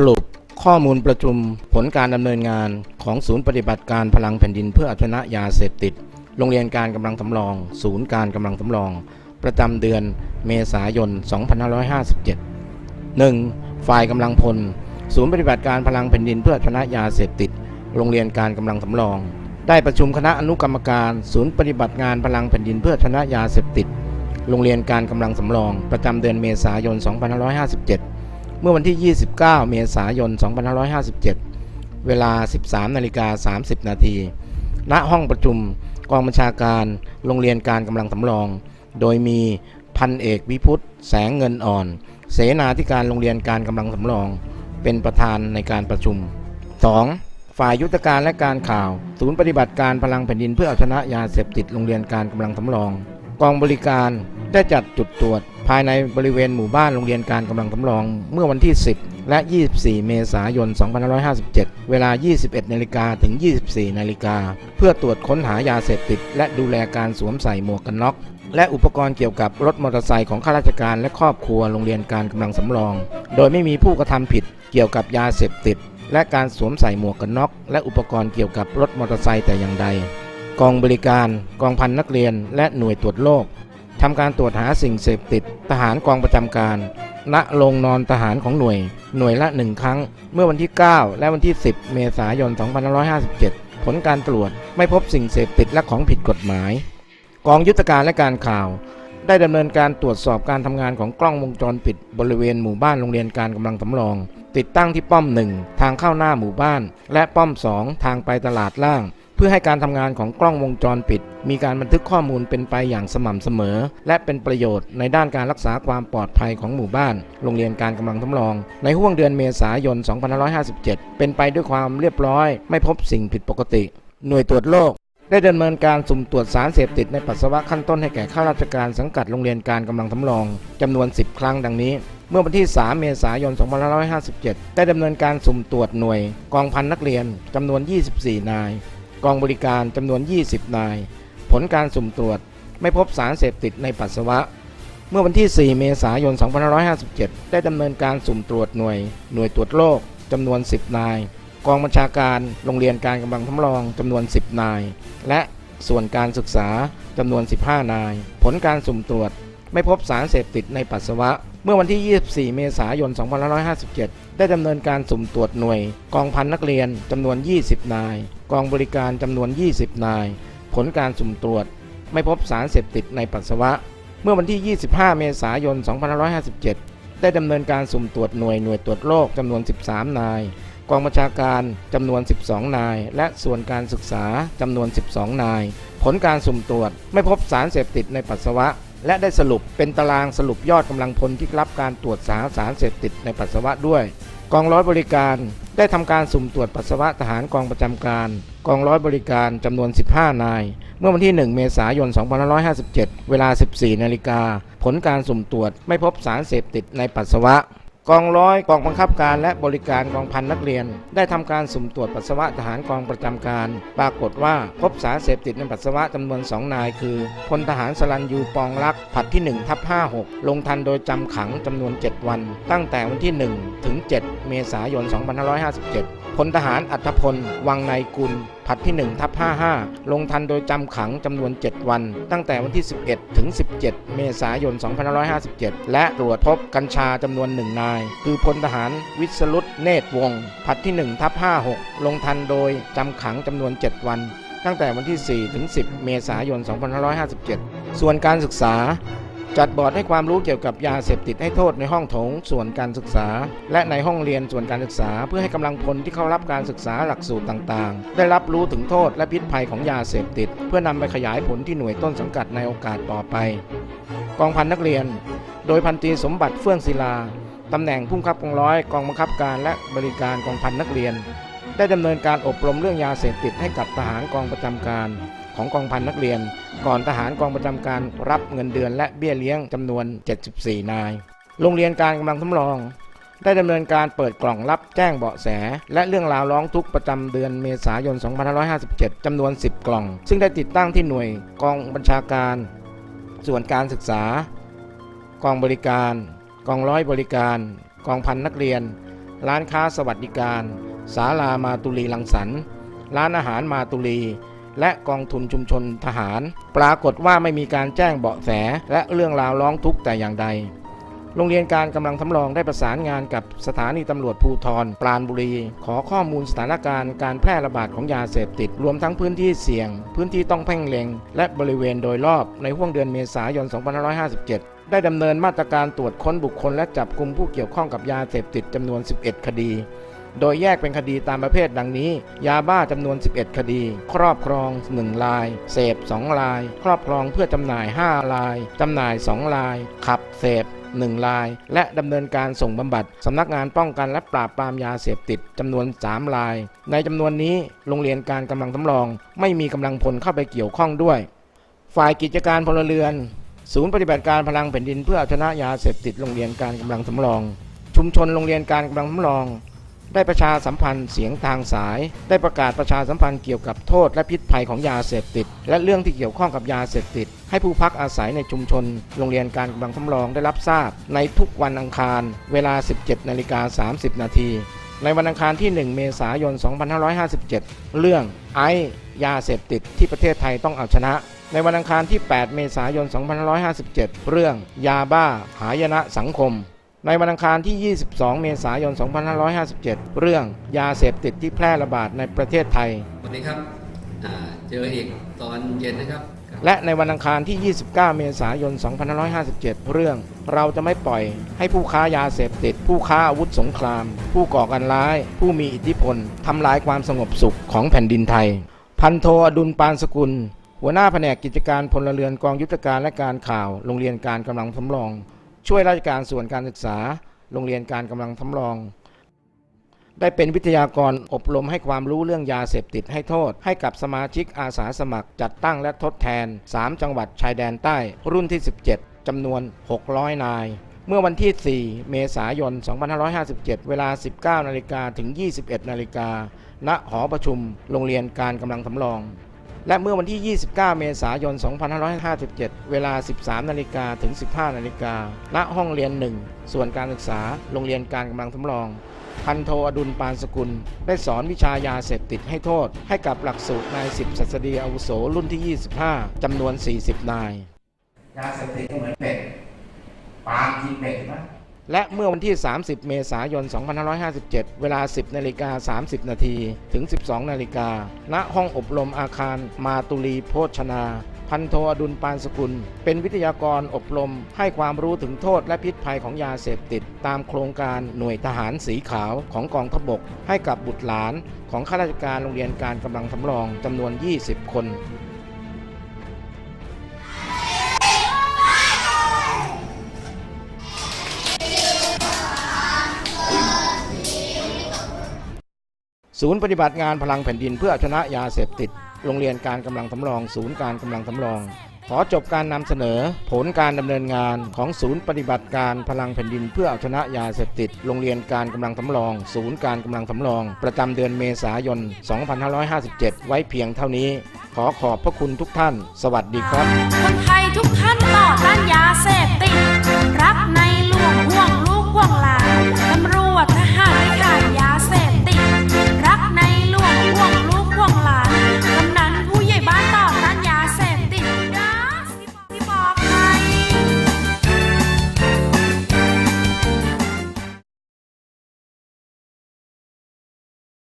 สรุปข้อมูลประชุมผลการดำเนินงานของศูนย์ปฏิบัติการพลังแผ่นดินเพื่ออาชนะยาเสพติด โรงเรียนการกำลังสำรอง ศูนย์การกำลังสำรอง ประจำเดือนเมษายน 2557 1. ฝ่ายกำลังพล ศูนย์ปฏิบัติการพลังแผ่นดินเพื่ออาชนะยาเสพติด โรงเรียนการกำลังสำรอง ได้ประชุมคณะอนุกรรมการ ศูนย์ปฏิบัติงานพลังแผ่นดินเพื่ออาชนะยาเสพติด โรงเรียนการกำลังสำรอง ประจำเดือนเมษายน 2557 เมื่อวันที่ 29 เมษายน 2557 เวลา 13นาฬิกา30 นาที ณ ห้องประชุมกองบัญชาการ โรงเรียนการกำลังสำรอง โดยมีพันเอกวิพุฒน์แสงเงินอ่อน เสนาธิการโรงเรียนการกำลังสำรอง เป็นประธานในการประชุม 2. ฝ่ายยุทธการและการข่าว ศูนย์ปฏิบัติการพลังแผ่นดินเพื่อเอาชนะยาเสพติดโรงเรียนการกำลังสำรอง กองบริการได้จัดจุดตรวจ ภายในบริเวณหมู่บ้านโรงเรียนการกำลังสำรองเมื่อวันที่ 10 และ 24 เมษายน 2557 เวลา 21 นาฬิกาถึง 24 นาฬิกา เพื่อตรวจค้นหายาเสพติด และดูแลการสวมใส่หมวกกันน็อกและอุปกรณ์เกี่ยวกับรถมอเตอร์ไซค์ของข้าราชการและครอบครัวโรงเรียนการกำลังสำรอง โดยไม่มีผู้กระทำผิดเกี่ยวกับยาเสพติด และการสวมใส่หมวกกันน็อกและอุปกรณ์เกี่ยวกับรถมอเตอร์ไซค์แต่อย่างใด กองบริการกองพันนักเรียน และหน่วยตรวจโรคทำการตรวจหาสิ่งเสพติด ทหารกองประจำการณโรงนอนทหารของหน่วย หน่วยละหนึ่งครั้ง เมื่อวันที่ 9 และวันที่ 10 เมษายน 2557 ผลการตรวจไม่พบสิ่งเสพติดและของผิดกฎหมาย กองยุทธการและการข่าว ได้ดำเนินการตรวจสอบการทำงานของกล้องวงจรปิด บริเวณหมู่บ้านโรงเรียนการกำลังสำรอง ติดตั้งที่ป้อม 1 ทางเข้าหน้าหมู่บ้าน และป้อม 2 ทางไปตลาดล่าง เพื่อให้การทำงานของกล้องวงจรปิด มีการบันทึกข้อมูลเป็นไปอย่างสม่ำเสมอ และเป็นประโยชน์ในด้านการรักษาความปลอดภัยของหมู่บ้าน โรงเรียนการกำลังสำรอง ในห่วงเดือนเมษายน 2557 เป็นไปด้วยความเรียบร้อย ไม่พบสิ่งผิดปกติ หน่วยตรวจโรคได้ดำเนินการสุ่มตรวจสารเสพติดในปัสสาวะขั้นต้นให้แก่ข้าราชการสังกัดโรงเรียนการกำลังสำรองจำนวน 10 ครั้งดังนี้ เมื่อวันที่ 3 เมษายน 2557 ได้ดำเนินการสุ่มตรวจหน่วย กองพันนักเรียนจำนวน 24 นาย กองบริการจำนวน 20 นาย ผลการสุ่มตรวจไม่พบสารเสพติดในปัสสาวะ เมื่อวันที่ 4 เมษายน 2557 ได้ดำเนินการสุ่มตรวจหน่วย หน่วยตรวจโรคจำนวน 10 นาย กองบัญชาการโรงเรียนการกำลังทำรองจำนวน 10 นาย และส่วนการศึกษาจำนวน 15 นาย ผลการสุ่มตรวจ ไม่พบสารเสพติดในปัสสาวะ เมื่อวันที่ 24 เมษายน 2557 ได้ดำเนินการสุ่มตรวจหน่วย กองพันนักเรียนจำนวน 20 นาย กองบริการจำนวน 20 นาย ผลการสุ่มตรวจ ไม่พบสารเสพติดในปัสสาวะ เมื่อวันที่ 25 เมษายน 2557 ได้ดำเนินการสุ่มตรวจหน่วยหน่วยตรวจโรคจำนวน 13 นาย กองบัญชาการจำนวน 12 นาย และส่วนการศึกษาจำนวน 12 นาย ผลการสุ่มตรวจไม่พบสารเสพติดในปัสสาวะ และได้สรุปเป็นตารางสรุปยอดกำลังพลที่รับการตรวจสารสารเสพติดในปัสสาวะด้วย กองร้อยบริการได้ทำการสุ่มตรวจปัสสาวะทหารกองประจำการ กองร้อยบริการจำนวน 15 นาย เมื่อวันที่ 1 เมษายน 2557 เวลา 14 นาฬิกา ผลการสุ่มตรวจไม่พบสารเสพติดในปัสสาวะ กองร้อยกองบังคับการและบริการกองพันนักเรียน ได้ทำการสุ่มตรวจปัสสาวะทหารกองประจำการ ปรากฏว่าพบสารเสพติดในปัสสาวะจำนวน 2 นาย คือพลทหารสลันยูปองรักผัดที่1ทับ56 ลงทันโดยจำขังจำนวน 7 วัน ตั้งแต่วันที่ 1 ถึง 7 เมษายน 2557 พลทหารอัธพล วังในกุล ผัดที่1ทับ55 ลงทันโดยจำขังจำนวน 7 วัน ตั้งแต่วันที่ 11 ถึง 17 เมษายน 2557 และตรวจพบกัญชาจำนวน 1 นาย คือพลทหารวิศรุตเนตรวงศ์ผัดที่1ทับ56 ลงทันโดยจำขังจำนวน 7 วัน ตั้งแต่วันที่ 4 ถึง 10 เมษายน 2557 ส่วนการศึกษา จัดบอร์ดให้ความรู้เกี่ยวกับยาเสพติดให้โทษในห้องโถงส่วนการศึกษา และในห้องเรียนส่วนการศึกษา เพื่อให้กำลังพลที่เข้ารับการศึกษาหลักสูตรต่างๆ ได้รับรู้ถึงโทษและพิษภัยของยาเสพติด เพื่อนำไปขยายผลที่หน่วยต้นสังกัดในโอกาสต่อไป กองพันนักเรียน โดยพันตรีสมบัติเฟื่องศิลาตำแหน่งผู้บังคับกองร้อยกองบังคับการและบริการกองพันนักเรียน ได้ดำเนินการอบรมเรื่องยาเสพติดให้กับทหารกองประจำการ ของกองพันนักเรียน ก่อนทหารกองประจำการรับเงินเดือนและเบี้ยเลี้ยงจำนวน 74 นาย โรงเรียนการกำลังทำรอง ได้ดำเนินการเปิดกล่องรับแจ้งเบาะแส และเรื่องราวร้องทุกข์ประจำเดือนเมษายน 2557 จำนวน 10 กล่อง ซึ่งได้ติดตั้งที่หน่วยกองบัญชาการ ส่วนการศึกษา กองบริการ กองร้อยบริการ กองพันนักเรียน ร้านค้าสวัสดิการศาลามาตุลีลังสรรค์ร้านอาหารมาตุลี และกองทุนชุมชนทหาร ปรากฏว่าไม่มีการแจ้งเบาะแส และเรื่องราวร้องทุกข์แต่อย่างใด โรงเรียนการกำลังสำรองได้ประสานงานกับสถานีตำรวจภูธรปราณบุรี ขอข้อมูลสถานการณ์การแพร่ระบาดของยาเสพติด รวมทั้งพื้นที่เสี่ยง พื้นที่ต้องเพ่งเล็ง และบริเวณโดยรอบในห่วงเดือนเมษายน 2557ได้ดำเนินมาตรการตรวจค้นบุคคลและจับกลุ่มผู้เกี่ยวข้องกับยาเสพติดจำนวน 11 คดี โดยแยกเป็นคดีตามประเภทดังนี้ ยาบ้าจำนวน 11 คดี ครอบครอง 1 ลาย เสพ 2 ลาย ครอบครองเพื่อจำหน่าย 5 ลายจำหน่าย 2 ลาย ขับ เสพ1ลาย และดำเนินการส่งบำบัดสำนักงานป้องกันและปราบปรามยาเสพติดจำนวน 3 ลาย ในจำนวนนี้โรงเรียนการกำลังสำรอง ไม่มีกำลังพลเข้าไปเกี่ยวข้องด้วย ฝ่ายกิจการพลเรือน ศูนย์ปฏิบัติการพลังแผ่นดินเพื่อเอาชนะยาเสพติดโรงเรียนการกำลังสำรอง ชุมชนโรงเรียนการกำลังสำรอง ได้ประชาสัมพันธ์เสียงทางสาย ได้ประกาศประชาสัมพันธ์เกี่ยวกับโทษและพิษภัยของยาเสพติด และเรื่องที่เกี่ยวข้องกับยาเสพติด ให้ผู้พักอาศัยในชุมชน โรงเรียนการกำลังสำรองได้รับทราบ ในทุกวันอังคาร เวลา 17นาฬิกา30 นาทีในวันอังคารที่ 1 เมษายน 2557 เรื่องไอยาเสพติดที่ประเทศไทยต้องเอาชนะ ในวันอังคารที่ 8 เมษายน 2557 เรื่องยาบ้าหายนะสังคม ในวันอังคารที่ 22 เมษายน 2557 เรื่องยาเสพติดที่แพร่ระบาดในประเทศไทย วันนี้ครับอ่าเจออีกตอนเย็นนะครับครับ และในวันอังคารที่ 29 เมษายน 2557 เรื่องเราจะไม่ปล่อยให้ผู้ค้ายาเสพติด ผู้ค้าอาวุธสงคราม ผู้ก่อการร้าย ผู้มีอิทธิพลทำลายความสงบสุขของแผ่นดินไทย พันโทอดุลปานสกุล หัวหน้าแผนกกิจการพลเรือนกองยุทธการและการข่าว โรงเรียนการกำลังสำรอง ช่วยราชการส่วนการศึกษา โรงเรียนการกำลังสำรอง ได้เป็นวิทยากรอบรมให้ความรู้เรื่องยาเสพติดให้โทษ ให้กับสมาชิกอาสาสมัครจัดตั้งและทดแทน 3 จังหวัดชายแดนใต้ รุ่นที่ 17จำนวน 600 นาย เมื่อวันที่ 4 เมษายน 2557 เวลา 19นาฬิกาถึง 21นาฬิกาณหอประชุม โรงเรียนการกำลังสำรอง และเมื่อวันที่ 29 เมษายน 2557 เวลา 13 นาฬิกาถึง 15 นาฬิกาณห้องเรียน 1 ส่วนการศึกษา โรงเรียนการกำลังสำรอง พันโทอดุลปานสกุล ได้สอนวิชายาเสพติดให้โทษ ให้กับหลักสูตรนายสิบศัสดีอาวุโสรุ่นที่ 25 จำนวน 40 นาย ยาเสพติดก็เหมือนเป็ดปามกินเป็ดนะ และเมื่อวันที่ 30 เมษายน 2557 เวลา 10 นาฬิกา 30 นาทีถึง 12 นาฬิกา ณ ห้องอบรมอาคารมาตุลีโภชนา พันโทอดุลปานสกุล เป็นวิทยากรอบรม ให้ความรู้ถึงโทษและพิษภัยของยาเสพติด ตามโครงการหน่วยทหารสีขาวของกองทพบก ให้กับบุตรหลานของข้าราชการโรงเรียนการกำลังสำรองจำนวน 20 คน ศูนย์ปฏิบัติงานพลังแผ่นดินเพื่อชนะยาเสพติด โรงเรียนการกำลังสำรอง ศูนย์การกำลังสำรอง ขอจบการนำเสนอ ผลการดำเนินงานของศูนย์ปฏิบัติการพลังแผ่นดินเพื่อเอาชนะยาเสพติด โรงเรียนการกำลังสำรอง ศูนย์การกำลังสำรอง ประจำเดือนเมษายน 2557 ไว้เพียงเท่านี้ ขอขอบพระคุณทุกท่าน สวัสดีครับคนไทยทุกท่านต่อต้านยาเสพติดรักในหลวงห่วงลูกห่วงหลานตำรวจทหารขาดยา